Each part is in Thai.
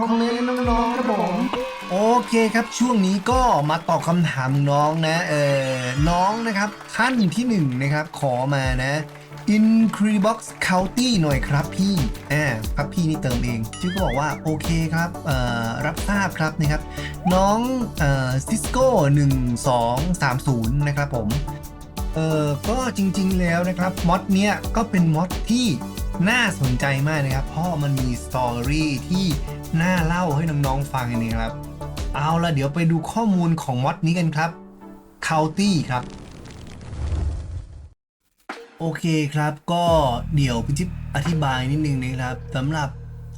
คอมเมนต์น้องๆครับผมโอเคครับช่วงนี้ก็มาตอบคำถามน้องนะเออน้องนะครับท่านที่หนึ่งนะครับขอมานะ Increbox County หน่อยครับพี่อ่าครับพี่นี่เติมเองชื่อก็บอกว่าโอเคครับเอ่อรับทราบครับนะครับ น้องเอ่อ Cisco 1230 นะครับผมเออก็จริงๆแล้วนะครับมอดเนี้ยก็เป็นมอดที่ น่าสนใจมากนะครับ เพราะมันมีสตอรี่ที่น่าเล่าให้น้องๆฟังนะครับ เอาละเดี๋ยวไปดูข้อมูลของมอดนี้กันครับ c o u n t y ครับ โอเคครับก็เดี๋ยวพี่จิ๊บอธิบายนิดนึงนะครับสำหรับ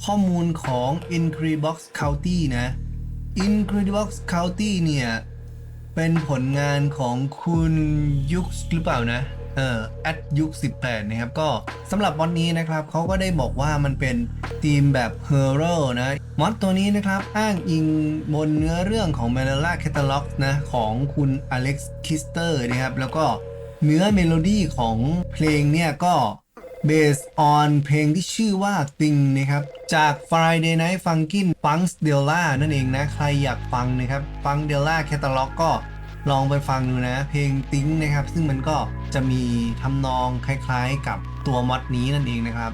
ข้อมูลของ Incredibox County นะ Incredibox County เนี่ย เป็นผลงานของคุณยุคหรือเปล่านะ เออแอดยุค 18 นะครับ ก็สำหรับมอดนี้นะครับเขาก็ได้บอกว่ามันเป็นธีมแบบเฮอร์โรนะมอดตัวนี้นะครับ อ้างอิงบนเนื้อเรื่องของ m a n d a l a Catalog นะ ของคุณอเล็กซ์คิสเตอร์นะครับ แล้วก็เนื้อเมโลดี้ของเพลงเนี่ยก็ based on เพลงที่ชื่อว่า Thing นะครับ จาก Friday Night Funkin' Funks Della นั่นเองนะ ใครอยากฟังนะครับ Funk Della Catalog ก็ ลองไปฟังดูนะ เพลง Thing นะครับ ซึ่งมันก็จะมีทำนองคล้ายๆกับตัวมอดนี้นั่นเองนะครับ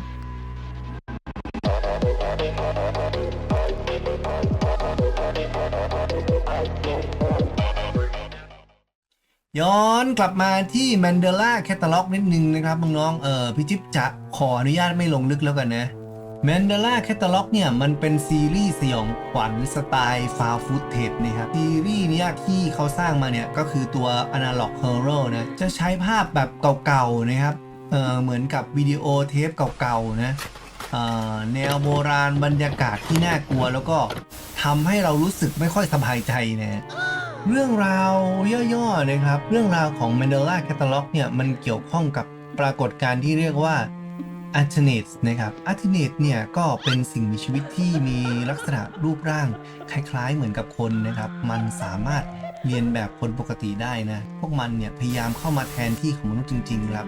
ย้อนกลับมาที่ Mandela Catalog นิดนึงนะครับน้องๆเออพี่จิ๊บจะขออนุญาตไม่ลงลึกแล้วกันนะ Mandela Catalog เนี่ยมันเป็นซีรีส์สยองขวัญสไตล์ Found Footage นะครับซีรีส์เนี้ยที่เขาสร้างมาเนี่ยก็คือตัว Analog Horror นะจะใช้ภาพแบบเก่าๆนะครับเเหมือนกับวิดีโอเทปเก่าๆนะแนวโบราณบรรยากาศที่น่ากลัวแล้วก็ทำให้เรารู้สึกไม่ค่อยสบายใจนะเรื่องราวย่อๆนะครับ เรื่องราวของ Mandela Catalog เนี่ยมันเกี่ยวข้องกับปรากฏการณ์ที่เรียกว่า a t e n a t e นะครับ a t e n a t e เนี่ยก็เป็นสิ่งมีชีวิตที่มีลักษณะรูปร่าง คล้ายๆเหมือนกับคนนะครับ มันสามารถเรียนแบบคนปกติได้นะ พวกมันเนี่ยพยายามเข้ามาแทนที่ของมนุษย์จริง ๆ ครับ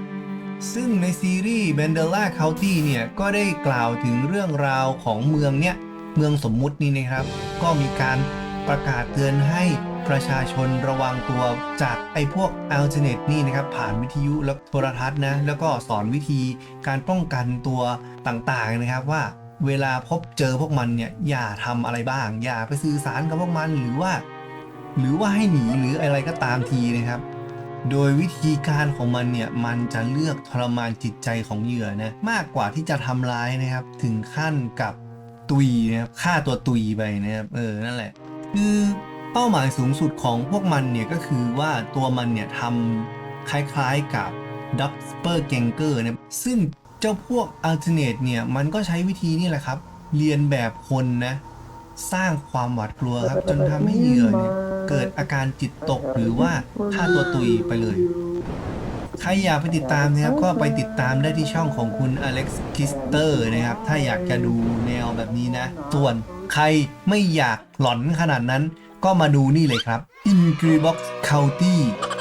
ซึ่งในซีรีส์ Mandela County เนี่ยก็ได้กล่าวถึงเรื่องราวของเมืองเนี่ย เมืองสมมุตินี่นะครับ ก็มีการประกาศเตือนให้ ประชาชนระวังตัวจากไอ้พวกอัลเทเนตนี่นะครับ ผ่านวิทยุและโทรทัศน์นะ แล้วก็สอนวิธีการป้องกันตัวต่างๆนะครับว่าเวลาพบเจอพวกมันเนี่ยอย่าทำอะไรบ้าง อย่าไปสื่อสารกับพวกมันหรือว่า หรือว่าให้หนีหรืออะไรก็ตามทีนะครับ โดยวิธีการของมันเนี่ยมันจะเลือกทรมานจิตใจของเหยื่อนะมากกว่าที่จะทำร้ายนะครับ ถึงขั้นกับตุยนะครับฆ่าตัวตุยไปนะครับเออนั่นแหละคือ เป้าหมายสูงสุดของพวกมันเนี่ยก็คือว่าตัวมันเนี่ยทำคล้ายๆกับดับเปอร์เกงเกอร์นะซึ่งเจ้าพวกอัลเทเนตเนี่ยมันก็ใช้วิธีนี่แหละครับ เรียนแบบคนนะสร้างความหวาดกลัวครับ จนทำให้เหยื่อเนี่ยเกิดอาการจิตตกหรือว่าฆ่าตัวตุยไปเลย ใครอยากไปติดตามนะครับก็ไปติดตามได้ที่ช่องของคุณอเล็กซ์คิสเตอร์นะครับ ถ้าอยากจะดูแนวแบบนี้นะ ส่วนใครไม่อยากหลอนขนาดนั้น ก็มาดูนี่เลยครับ Ingribox County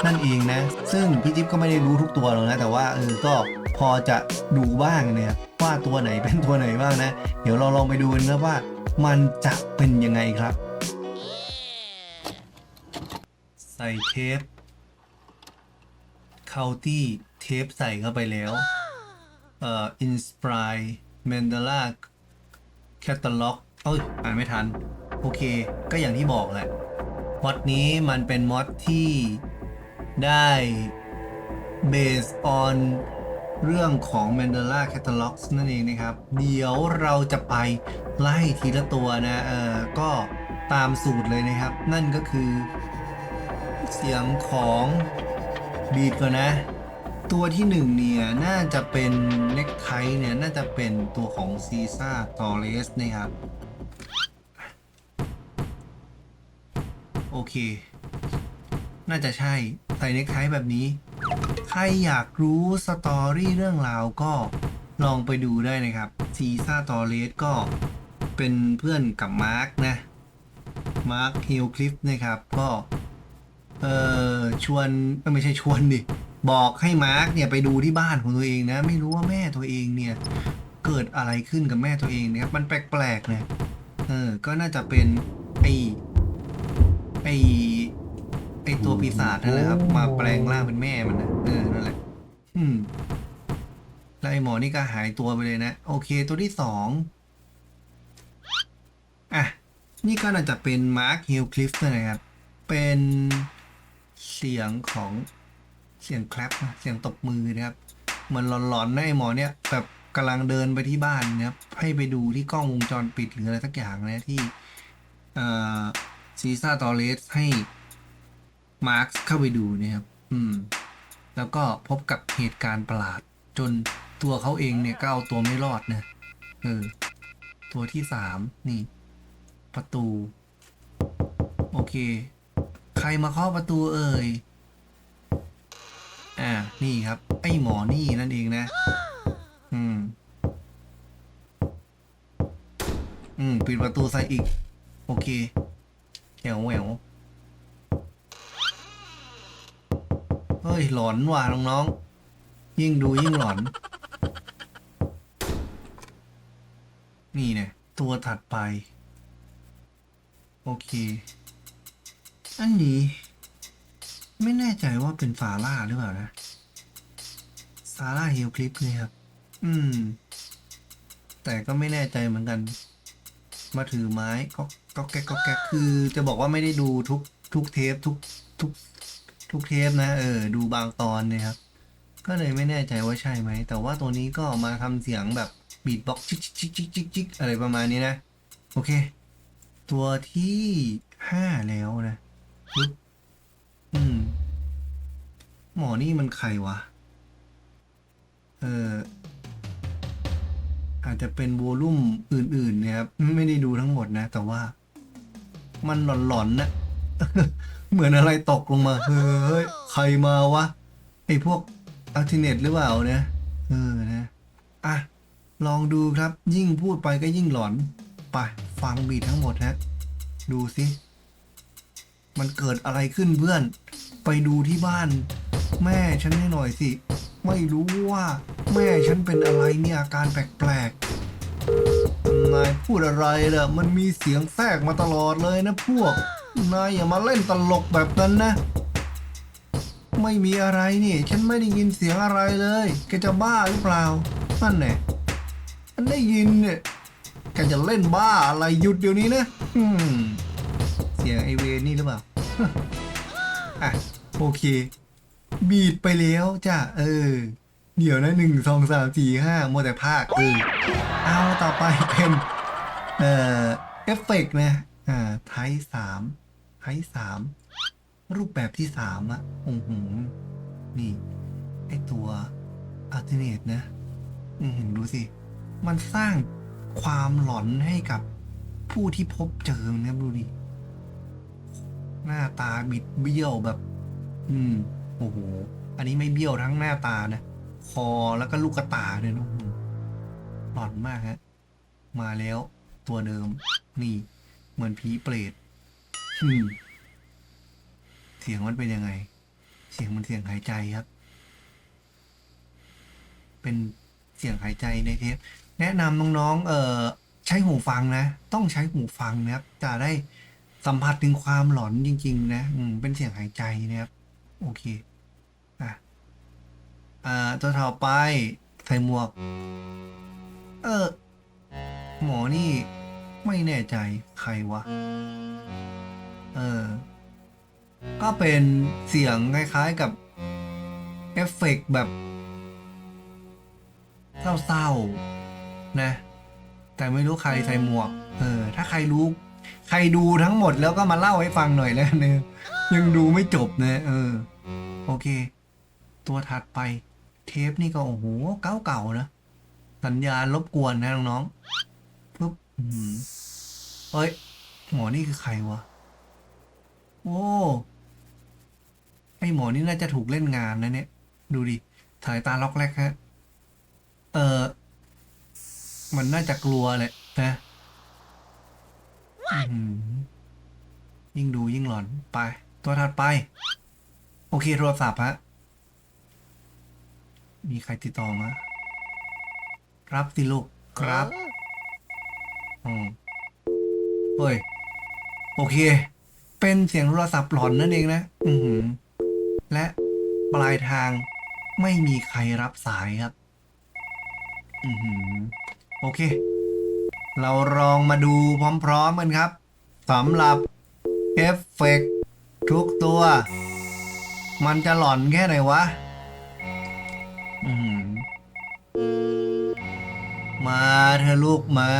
นั่นเองนะ ซึ่งพี่จิ๊บก็ไม่ได้รู้ทุกตัวหรอกนะ แต่ว่าเออก็พอจะดูบ้างนะครับว่าตัวไหนเป็นตัวไหนบ้างนะ เดี๋ยวเราลองไปดูกันนะว่า มันจะเป็นยังไงครับ ใส่เทป c o u n t y เทปใส่เข้าไปแล้วเอ่อ Inspire Mandela Catalog เอ้ยอ่านไม่ทัน โอเค ก็อย่างที่บอกแหละมอดนี้มันเป็นมอดที่ได้ based on เรื่องของ Mandela Catalog นั่นเองนะครับ เดี๋ยวเราจะไปไล่ทีละตัวนะเออก็ตามสูตรเลยนะครับ นั่นก็คือเสียงของบีดก่อนนะ ตัวที่หนึ่งเนี่ย น่าจะเป็นเน็กไทเนี่ย น่าจะเป็นตัวของซีซ่าตอเรสนะครับ เค น่าจะใช่ใส่เน็กไทแบบนี้ ใครอยากรู้สตอรี่เรื่องราวก็ลองไปดูได้นะครับ ซีซ่าตอเรสก็เป็นเพื่อนกับมาร์คนะ มาร์คฮิลคลิฟนะครับ ก็ เออชวนไม่ใช่ชวนดิ บอกให้มาร์กเนี่ยไปดูที่บ้านของตัวเองนะ ไม่รู้ว่าแม่ตัวเองเนี่ย เกิดอะไรขึ้นกับแม่ตัวเองนี่ยครับ มันแปลกๆนะเอเออก็น่าจะเป็นไอ ไอไอตัวปีศาจนั่นแหละครับ มาแปลงร่างเป็นแม่มันนะเออนั่นแหละ อืมแล้วไอหมอนี่ก็หายตัวไปเลยนะ โอเค ตัวที่สองอะ นี่ก็น่าจะเป็นมาร์คฮิลคลิฟนะครับ เป็นเสียงของเสียงแคลปนะเสียงตบมือนะครับเหมือนหลอนๆนะไอหมอเนี่ยแบบกำลังเดินไปที่บ้านนะครับ ให้ไปดูที่กล้องวงจรปิดหรืออะไรสักอย่างนะที่ เอ่อ ซีซ่าตอเลสให้มาร์คเข้าไปดูนะครับ อืม แล้วก็พบกับเหตุการณ์ประหลาด จนตัวเขาเองเนี่ยก็เอาตัวไม่รอดนะเออ ตัวที่สามนี่ ประตู โอเค ใครมาเคาะประตูเอ่ย อ่า นี่ครับ ไอ้หมอนี่นั่นเองนะ อืม อืม ปิดประตูใส่อีก โอเค แหววแหววเฮ้ย หลอนว่ะน้องๆ ยิ่งดูยิ่งหลอน นี่เนี่ย ตัวถัดไป โอเค อันนี้ ไม่แน่ใจว่าเป็นซาร่าหรือเปล่านะซาร่าเฮลคลิปเนี่ยครับ อืม แต่ก็ไม่แน่ใจเหมือนกัน มาถือไม้ก็ก็แก๊กก็แก๊กคือ จะบอกว่าไม่ได้ดูทุกทุกเทปทุกทุกทุกเทปนะเออดูบางตอนเนะครับ ก็เลยไม่แน่ใจว่าใช่ไหม แต่ว่าตัวนี้ก็มาทำเสียงแบบบีทบ็อกชิกชิกชิกชิกชิกอะไรประมาณนี้นะ โอเค ตัวที่ห้าแล้วนะปึ๊บอืม หมอนี่มันใครวะ เออ อาจจะเป็นวอลุ่มอื่นๆนะครับไม่ได้ดูทั้งหมดนะ แต่ว่า มันหลอนๆนะเหมือนอะไรตกลงมาเฮ้ยใครมาวะไอพวกอัลติเนตหรือเปล่านะเออนะอะลองดูครับยิ่งพูดไปก็ยิ่งหลอนไปฟังบีททั้งหมดฮะดูสิมันเกิดอะไรขึ้นเพื่อน ไปดูที่บ้าน แม่ฉันให้หน่อยสิ ไม่รู้ว่าแม่ฉันเป็นอะไรเนี่ยอาการแปลกๆ นายพูดอะไรล่ะ มันมีเสียงแทรกมาตลอดเลยนะพวก นายอย่ามาเล่นตลกแบบนั้นนะ ไม่มีอะไรนี่ ฉันไม่ได้ยินเสียงอะไรเลย แกจะบ้าหรือเปล่านั่นแน่ฉันได้ยินเนี่ย แกจะเล่นบ้าอะไรหยุดเดี๋ยวนี้นะอืมเสียงไอเวนนี่หรือเปล่า อะ โอเค บีดไปแล้วจ้ะเออ เดี๋ยวนะหนึ่งสองสามสี่ห้ามัวแต่ภาคเออเอาต่อไปเป็นเอ่อเอฟเฟกต์นะอ่าไทสามไทสามรูปแบบที่สามอะโอ้โหนี่ไอตัวอัลเทเนตนะอืมดูสิ มันสร้างความหลอนให้กับผู้ที่พบเจอมันครับดูดิหน้าตาบิดเบี้ยวแบบ อืม โอ้โห อันนี้ไม่เบี้ยวทั้งหน้าตานะ คอแล้วก็ลูกตาเนี่ยนะอืมหลอนมากฮะ มาแล้ว ตัวเดิม นี่ เหมือนผีเปรตเสียงมันเป็นยังไง เสียงมันเสียงหายใจครับ เป็นเสียงหายใจในเทปแนะนำน้องๆ เออใช้หูฟังนะ ต้องใช้หูฟังนะครับ จะได้สัมผัสถึงความหลอนจริง ๆ นะ อืม เป็นเสียงหายใจนะครับ โอเค อ่า ตัวต่อไป ใส่หมวก เออ หมอนี่ ไม่แน่ใจใครวะ เออ ก็เป็นเสียงคล้ายๆกับ เอฟเฟกต์แบบ เศร้าๆ นะ แต่ไม่รู้ใครใส่หมวก เออ ถ้าใครรู้ ใครดูทั้งหมดแล้วก็มาเล่าให้ฟังหน่อยแล้วเนี่ยยังดูไม่จบนะ เออ โอเค ตัวถัดไป เทปนี่ก็โอ้โหเก่าๆนะ สัญญาณรบกวนนะน้องๆปุ๊บอืมเฮ้ยหมอนี่คือใครวะ โอ้ไอหมอนี่น่าจะถูกเล่นงานนะเนี่ย ดูดิสายตาล็อกแรกฮะ เออ มันน่าจะกลัวแหละนะยิ่งดูยิ่งหลอนไป ตัวถัดไป โอเคโทรศัพท์ฮะ มีใครติดต่อมารับสิลูกครับอืมเฮ้ย โอเค เป็นเสียงโทรศัพท์หลอนนั่นเองนะ อือหือและปลายทางไม่มีใครรับสายครับ อือหือโอเค เราลองมาดูพร้อมๆกันครับสำหรับเอฟเฟกต์ทุกตัว มันจะหลอนแค่ไหนวะ อือหือมาเธอะลูกมา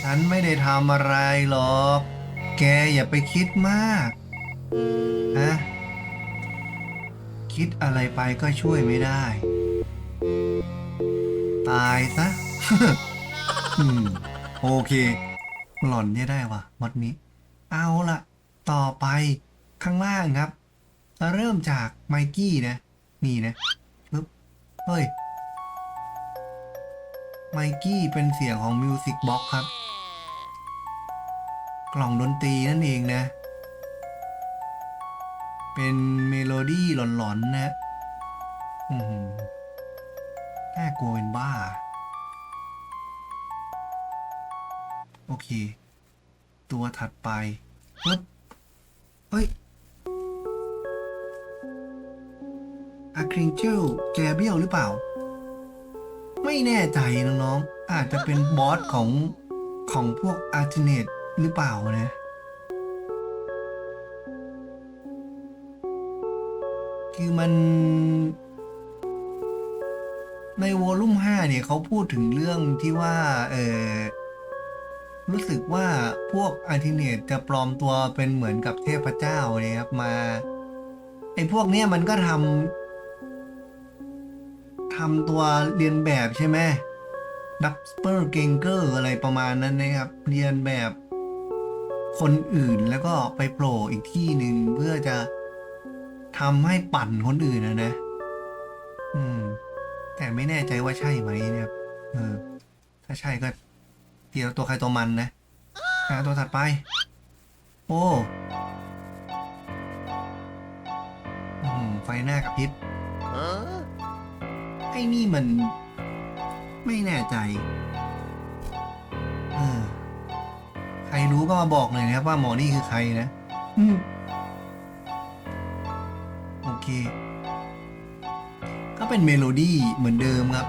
ฉันไม่ได้ทำอะไรหรอก แกอย่าไปคิดมากฮะคิดอะไรไปก็ช่วยไม่ได้ ตายซะ อืม โอเค หล่อนเนี่ยได้วะมดนี้ เอาละต่อไปข้างล่างครับ เริ่มจากไมกี้นะ นี่นะปึ๊บเฮ้ย ไมกี้เป็นเสียงของมิวสิกบ็อกครับ กล่องดนตรีนั่นเองนะ เป็นเมโลดี้หลอนๆนะอือหือน่ากลัวเป็นบ้า โอเค ตัวถัดไปปึ๊บเฮ้ย อะคริงเจลแกเบียลหรือเปล่า ไม่แน่ใจน้องๆ อาจจะเป็นบอสของของพวกอาร์ติเนตหรือเปล่านะคือมัน ในวอลลุ่ม5เนี่ยเขาพูดถึงเรื่องที่ว่า เออรู้สึกว่าพวกอาร์ติเนตจะปลอมตัวเป็นเหมือนกับเทพเจ้าเนี่ยครับมาไอ้พวกเนี้ยมันก็ทำ ทำตัวเรียนแบบใช่ไหมดับสเปอร์เกงเกอร์อะไรประมาณนั้นนะครับ เรียนแบบคนอื่นแล้วก็ไปโผล่อีกที่หนึ่งเพื่อจะทำให้ปั่นคนอื่นนะนะ อืม แต่ไม่แน่ใจว่าใช่ไหมเนี่ยเออ ถ้าใช่ก็เดี๋ยวตัวใครตัวมันนะอะตัวถัดไป โอ้อืมไฟหน้ากระพริบ ไอ้นี่มัน ไม่แน่ใจ เออ ใครรู้ก็มาบอกหน่อยนะครับว่าหมอนี่คือใครนะอืมโอเค ก็เป็นเมโลดี้เหมือนเดิมครับ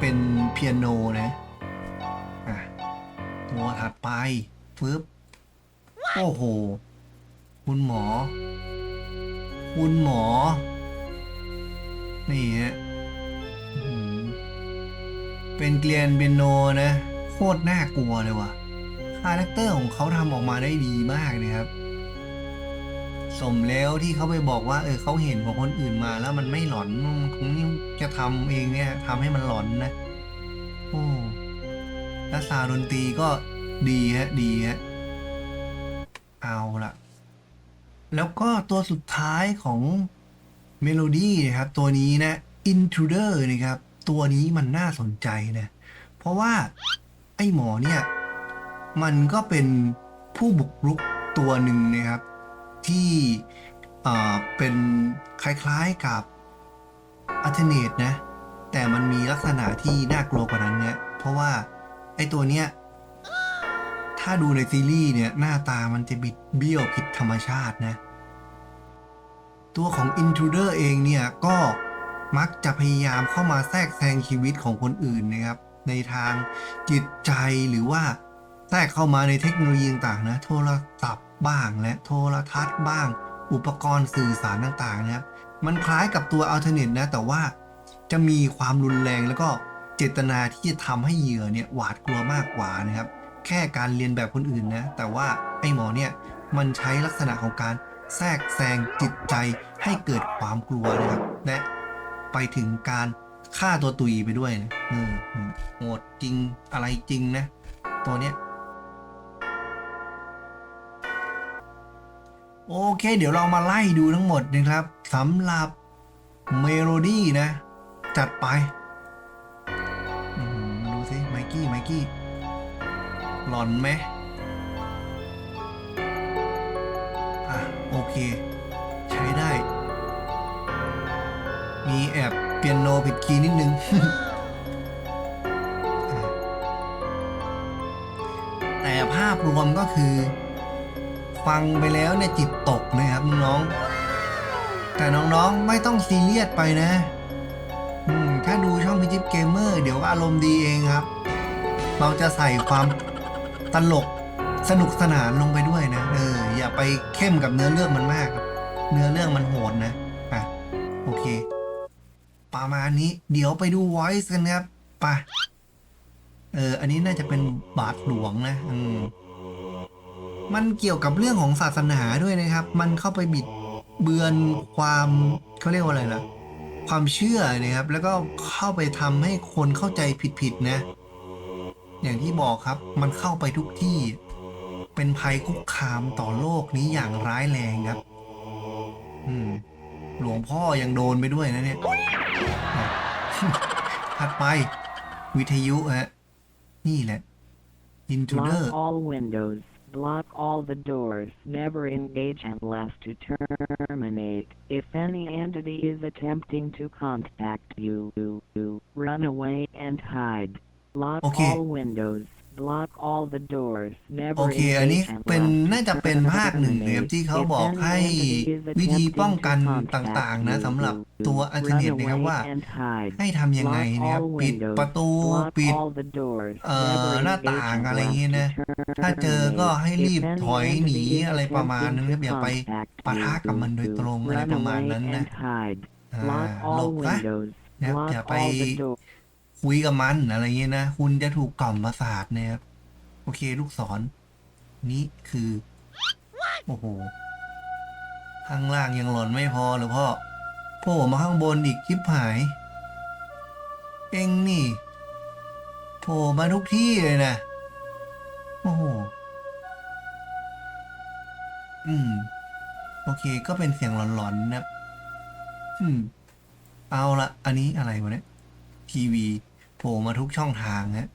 เป็นเปียโนนะอะตัวถัดไปฟึบโอ้โห คุณหมอ คุณหมอ นี่ฮะอื้อหือ เป็นเกลียนเปียโนนะ โคตรน่ากลัวเลยว่ะคาแรคเตอร์ของเขาทำออกมาได้ดีมากนะครับ สมแล้วที่เขาไปบอกว่า เออเขาเห็นของคนอื่นมาแล้วมันไม่หลอนมันคงจะทำเองเนี่ยทำให้มันหลอนนะ โอ้แล้วซาวด์ดนตรีก็ดีฮะ ดีฮะ เอาละแล้วก็ตัวสุดท้ายของเมโลดี้นะครับ ตัวนี้นะ Intruder นะครับ ตัวนี้มันน่าสนใจนะ เพราะว่าไอ้หมอเนี่ย มันก็เป็นผู้บุกรุกตัวหนึ่งนะครับ ที่เป็นคล้ายๆกับอัเทเนตนะ แต่มันมีลักษณะที่น่ากลัวกว่านั้นเนี่ย เพราะว่าไอ้ตัวเนี้ยถ้าดูในซีรีส์เนี่ย หน้าตามันจะบิดเบี้ยวผิดธรรมชาตินะ ตัวของ Intruder เองเนี่ย ก็ มักจะพยายามเข้ามาแทรกแซงชีวิตของคนอื่นนะครับ ในทางจิตใจหรือว่าแทรกเข้ามาในเทคโนโลยีต่างๆนะโทรศัพท์บ้างและโทรทัศน์บ้าง อุปกรณ์สื่อสารต่างๆนะครับมันคล้ายกับตัว Alternate นะแต่ว่าจะมีความรุนแรงแล้วก็เจตนาที่จะทำให้เหยื่อเนี่ยหวาดกลัวมากกว่านะครับ แค่การเรียนแบบคนอื่นนะแต่ว่าไอ้หมอเนี่ยมันใช้ลักษณะของการแทรกแซงจิตใจให้เกิดความกลัวนะครับและ ไปถึงการฆ่าตัวตุยไปด้วยนะโหดจริงอะไรจริงนะ ตัวเนี้ย โอเค เดี๋ยวเรามาไล่ดูทั้งหมดนะครับสำหรับเมโลดี้นะ จัดไปมาดูสิไมกี้ไมกี้หลอนไหมอะ โอเค ใช้ได้ มีแอบเปียโนผิดคีย์นิดนึง แต่ภาพรวมก็คือ ฟังไปแล้วเนี่ยจิตตกนะครับน้องๆแต่น้องๆไม่ต้องซีเรียสไปนะถ้าดูช่องพิจิปเกมเมอร์เดี๋ยวอารมณ์ดีเองครับ เราจะใส่ความตลกสนุกสนานลงไปด้วยนะ เออ อย่าไปเข้มกับเนื้อเรื่องมันมาก เนื้อเรื่องมันโหดนะ อะ โอเค ประมาณนี้ เดี๋ยวไปดู voice กันครับไปเออ อันนี้น่าจะเป็นบาทหลวงนะ อืม มันเกี่ยวกับเรื่องของศาสนาด้วยนะครับ มันเข้าไปบิดเบือนความเขาเรียกว่าอะไรนะความเชื่อนะครับ แล้วก็เข้าไปทำให้คนเข้าใจผิดๆนะ อย่างที่บอกครับ มันเข้าไปทุกที่ เป็นภัยคุกคามต่อโลกนี้อย่างร้ายแรงครับ อืม หลวงพ่อยังโดนไปด้วยนะเนี่ย ถัดไป วิทยุฮะ นี่แหละ intruder Lock all windows. Block all the doors. Never engage unless to terminate. If any entity is attempting to contact you, you, you run away and hide. Lock Okay. all windows. Block all the doors. โอ Never เค อันนี้ engage เป็น unless น่า to จะเป็นภาคหนึ่งนะครับที่เขาบอกให้วิธีป้องกันต่างๆ นะสำหรับตัวอัลเทอร์เนทนะครับว่า ให้ทำยังไงนะครับปิดประตูปิดเอ่อหน้าต่างอะไรอย่างงี้นะ ถ้าเจอก็ให้รีบถอยหนีอะไรประมาณนั้นครับอย่าไปปะทะกับมันโดยตรงอะไรประมาณนั้นนะอ่าหลบซะนะครับอย่าไป คุยกับมันอะไรเงี้ยนะ คุณจะถูกกล่อมประสาทนะครับ โอเค ลูกศรนี่คือ โอ้โห ข้างล่างยังหล่นไม่พอหรือพ่อโผล่มาข้างบนอีกคลิปหาย เองนี่โผล่มาทุกที่เลยนะ โอ้โห อืม โอเค ก็เป็นเสียงหลอนๆนะครับอืม เอาละ อันนี้อะไรวะเนี่ยทีวี ผล่มาทุกช่องทางฮะ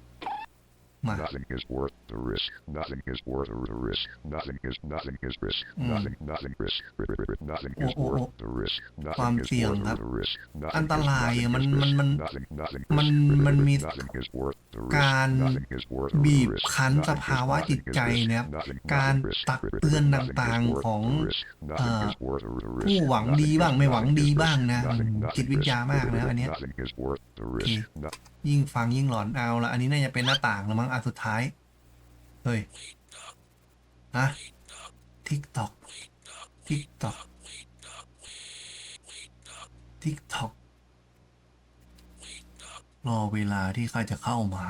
มา Nothing is worth the risk. Nothing is worth the risk. Nothing is nothing is risk. Mm. Nothing nothing risk. Nothing is Oh, oh, worth oh. the risk. ความ Nothing is เสี่ยง worth ครับ the risk. Nothing อันต is ราย nothing อะมัน is มัน risk. มัน Nothing nothing มัน risk. มันมี Nothing is worth the การ risk. Nothing is worth the บีบ risk. คั้น Nothing ส is ภาวะ nothing จิต is ใจ risk. นะครับ Nothing การ nothing risk. ตักเตือน Nothing ต่าง is ๆ worth ของ the risk. เอ่ Nothing อ is worth the risk. ผู้หวังดีบ้างไม่หวังดีบ้างนะ Nothing อืม nothing จิตวิทยามากนะอันเนี้ย Nothing is worth the โอเค risk. No- ยิ่งฟังยิ่งหลอนเอาละอันนี้น่าจะเป็นหน้าต่างแล้วมั้งอันสุดท้าย เฮ้ยฮะทิกตอกทิกตอกทิกตอกรอเวลาที่ข้าจะเข้ามา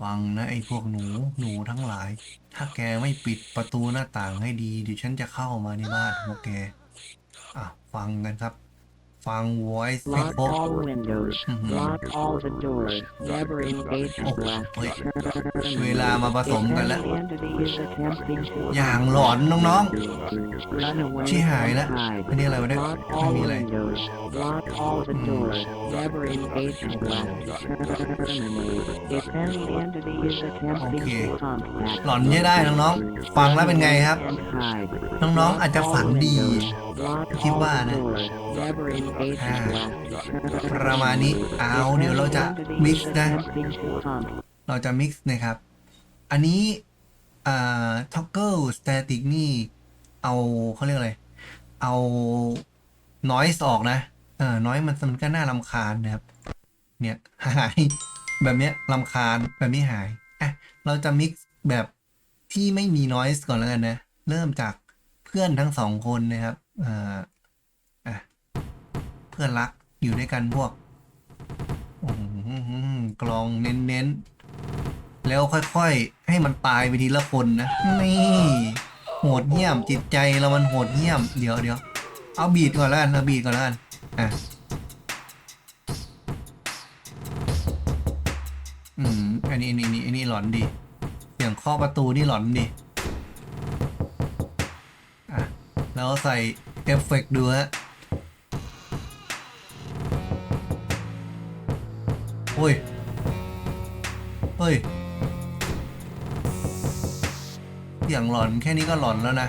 ฟังนะไอ้พวกหนูหนูทั้งหลาย ถ้าแกไม่ปิดประตูหน้าต่างให้ดีเดี๋ยวฉันจะเข้ามาในบ้านพวกแกอะฟังกันครับ ฟัง voice ให้ Lock ครบ all windows. Mhm. Lock all the doors. Never engage Oh, unless to wait. terminate. เวลามาผสมกันแล้ว If any entity is attempting to อย่างหลอนน้อง Run away ๆชี้หายแล้ว and hide. อันนี้อะไรวะเนี่ย Lock ไม่ all มีอะไร windows. Lock all the doors. Never engage unless to terminate. If any entity is attempting Okay. to contact หลอนใช้ได้น้องๆ ฟังแล้วเป็นไงครับ and hide. น้องๆ อาจจะฝันดี Lock คิดว่านะ อ่าประมาณนี้เอาเดี๋ยวเราจะ mix นะ เราจะ mix นะครับ อันนี้อ่า toggle static นี่ เอาเขาเรียกอะไร เอา noise ออกนะเออ noise มันมันก็น่ารำคาญนะครับ เนี่ยหายแบบเนี้ยรำคาญแบบนี้หายอะเราจะ mix แบบที่ไม่มี noise ก่อนแล้วกันนะ เริ่มจากเพื่อนทั้งสองคนนะครับ อ่าอะเพื่อนรักอยู่ด้วยกันพวกกลองเน้นๆ แล้วค่อยๆ ให้มันตายไปทีละคนนะ นี่ โหดเหี้ยมจิตใจเรามันโหดเหี้ยม เดี๋ยวเดี๋ยวเอาบีดก่อนแล้วกันเอาบีดก่อนแล้วกันอะอืมอันนี้อันนี้อันนี้อันนี้หลอนดีเสียงเคาะประตูนี่หลอนดีอะแล้วใส่ เอฟเฟกต์ดูฮะโอ้ยเฮ้ย อย่างหลอนแค่นี้ก็หลอนแล้วนะ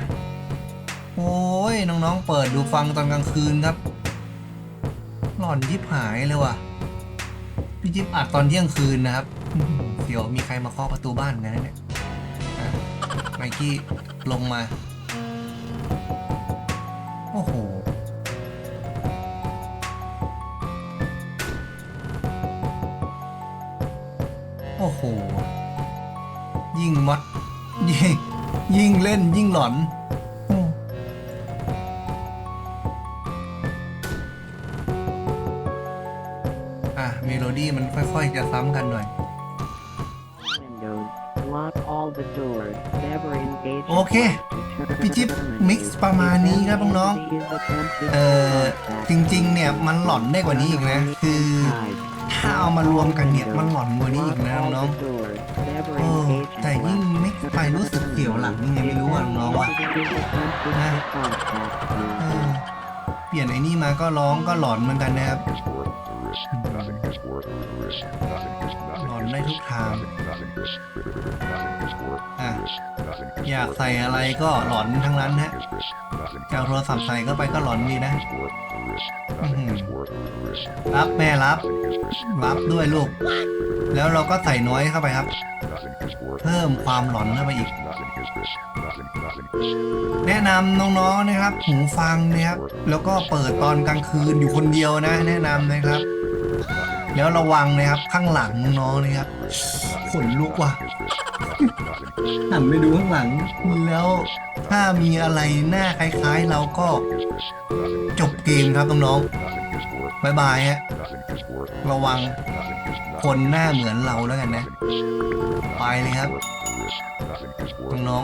โอ้ย น้องๆ เปิดดูฟังตอนกลางคืนครับ หลอนยิบหายเลยว่ะ พี่จิ๊บอัดตอนเที่ยงคืนนะครับ เดี๋ยวมีใครมาเคาะประตูบ้านกันนะเนี่ยไมกี้ลงมา ยิ่งมัด ยิ่งยิ่งเล่นยิ่งหลอนอืมอะเมโลดี้มันค่อยๆ จะซ้ำกันหน่อย Windows. Lock all the doors. Never engage. in โอเค plot to พี่จิ๊บ terminate. มิกซ์ประมาณนี้ครับน้อง Entity is attempting ๆเอ่อ to contact จริงๆ เนี่ยมันหลอนได้กว่านี้อีกนะ คือ ถ้าเอามารวมกันเนี่ย มันหลอนกว่านี้อีกนะน้องๆเออ แต่ยิ่งไม่ไปรู้สึกเสียวหลังยังไงไม่รู้อะน้องว่ะนะเออ เปลี่ยนไอ้นี่มาก็ร้องก็หลอนเหมือนกันนะครับ หลอนได้ทุกทางอะอยากใส่อะไรก็หลอนทั้งนั้นฮะจะาโทรศัพท์ใส่เข้าไปก็หลอนดีนะรับแม่รับ รับด้วยลูก แล้วเราก็ใส่น้อยเข้าไปครับ เพิ่มความหลอนเข้าไปอีก แนะนำน้องๆนะครับ หูฟังนะครับ แล้วก็เปิดตอนกลางคืนอยู่คนเดียวนะ แนะนำนะครับ แล้วระวังนะครับข้างหลังน้องๆนะครับขนลุกว่ะหันไปดูข้างหลัง แล้วถ้ามีอะไรหน้าคล้ายๆ เราก็จบเกมครับน้องๆบายบายฮะระวังคนหน้าเหมือนเราแล้วกันนะ ไปเลยครับน้อง